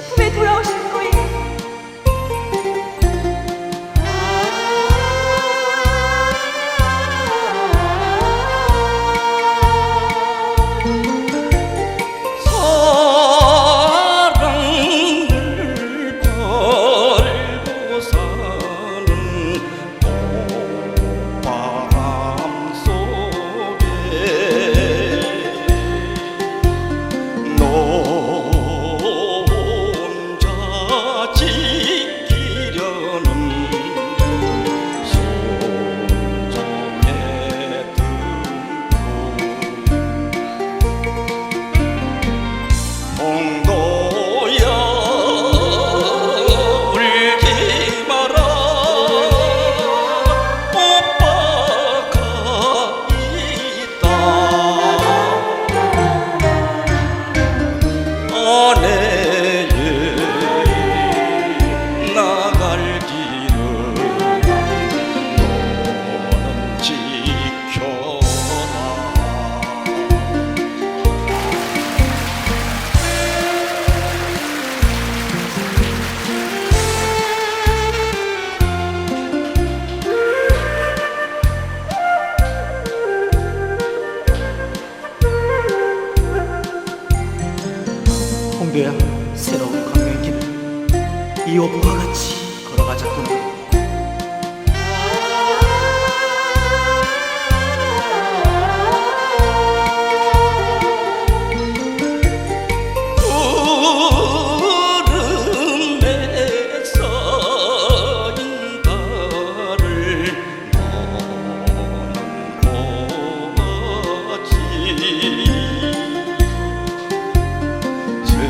tipo, meio 새로운 광명길을 이옥과 같이 걸어가자꾸나